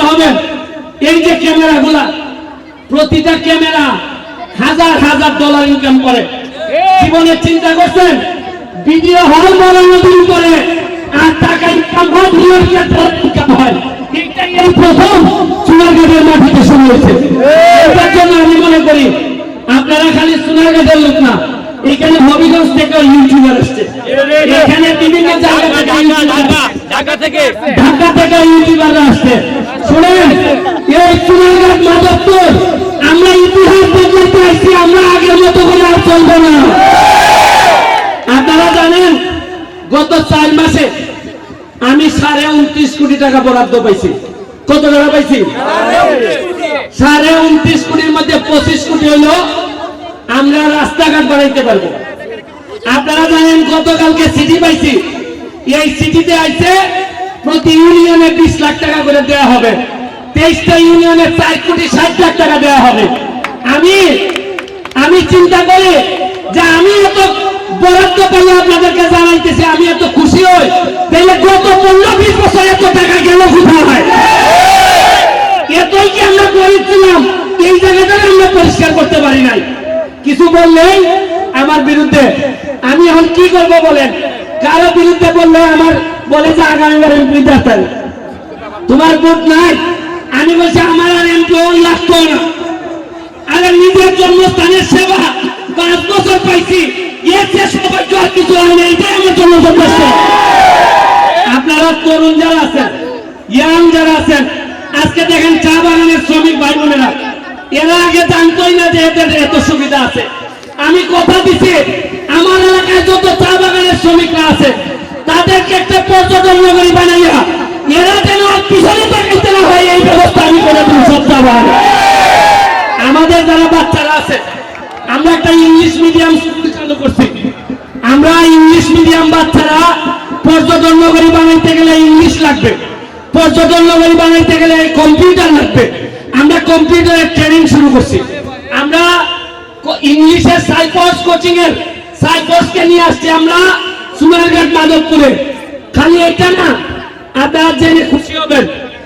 করতে হবে। এই যে ক্যামেরাগুলা প্রতিটা ক্যামেরা হাজার হাজার ডলার ইনকাম করে। জীবনে চিন্তা করছেন ভিডিও হল বানানো দিন করে আর টাকা ইনকাম হয় ভিডিওর ইনকাম হয়। এটাই এই প্রথম চুনারগড়ের মাটিতে শুরু হয়েছে এটার জন্য আমি মনে করি আপনারা খালি লোক না এখানে হবিগঞ্জ থেকে ইউটিউবার আসছে এখানে বিভিন্ন জায়গা থেকে ঢাকা থেকে। ইউটিউবাররা আসছে শুনেন এই চুনারঘাট মাধবপুর সাড়ে উনত্রিশ কোটির মধ্যে পঁচিশ কোটি হলো আমরা রাস্তাঘাট বানাইতে পারব। আপনারা জানেন, গতকালকে সিটি পাইছি। এই সিটিতে আইছে প্রতি ইউনিয়নে বিশ লাখ টাকা করে দেওয়া হবে। তেইশটা ইউনিয়নে চার কোটি ষাট লাখ টাকা দেওয়া হবে। আমি আমি চিন্তা করি যে আমি এত বরাদ্দ পেলে আপনাদেরকে জানাইতেছি, আমি এত খুশি হই, তাহলে গত পনেরো বিশ বছর এত টাকা গেল কোথায় এতই কি আমরা করেছিলাম এই জায়গাটা আমরা পরিষ্কার করতে পারি নাই। কিছু বললেই আমার বিরুদ্ধে। আমি এখন কি করব বলেন? কারও বিরুদ্ধে বললে আমার বলে যে আগামীবার এমপি তোমার ভোট নাই? আমি বলছি, আমার আর এমপি লাগতো না। আরে নিজের জন্মস্থানের সেবা পাঁচ বছর পাইছি। আপনারা তরুণ যারা আছেন ইয়াং যারা আছেন, আজকে দেখেন চা বাগানের শ্রমিক ভাই বোনেরা এরা আগে জানতোই না যে এদের এত সুবিধা আছে। আমি কথা দিছি, আমার এলাকায় যত চা বাগানের শ্রমিকরা আছে, তাদেরকে একটা পর্যটন নগরী বানাইয়া, এরা যেন আর যারা আছে, আমরা একটা ইংলিশ মিডিয়াম স্কুল চালু করছি। আমরা ইংলিশ মিডিয়াম বাচ্চারা পর্যটন নগরী বানাইতে গেলে ইংলিশ লাগবে পর্যটন নগরী বানাইতে গেলে কম্পিউটার লাগবে। আমরা কম্পিউটারের ট্রেনিং শুরু করছি। আমরা ইংলিশের সাইকোর্স কোচিং এর সাইকোর্সকে নিয়ে আসছি আমরা সুনারঘাট মাধবপুরে। খালি এটা না, আপনারা জেনে খুশি হবেন।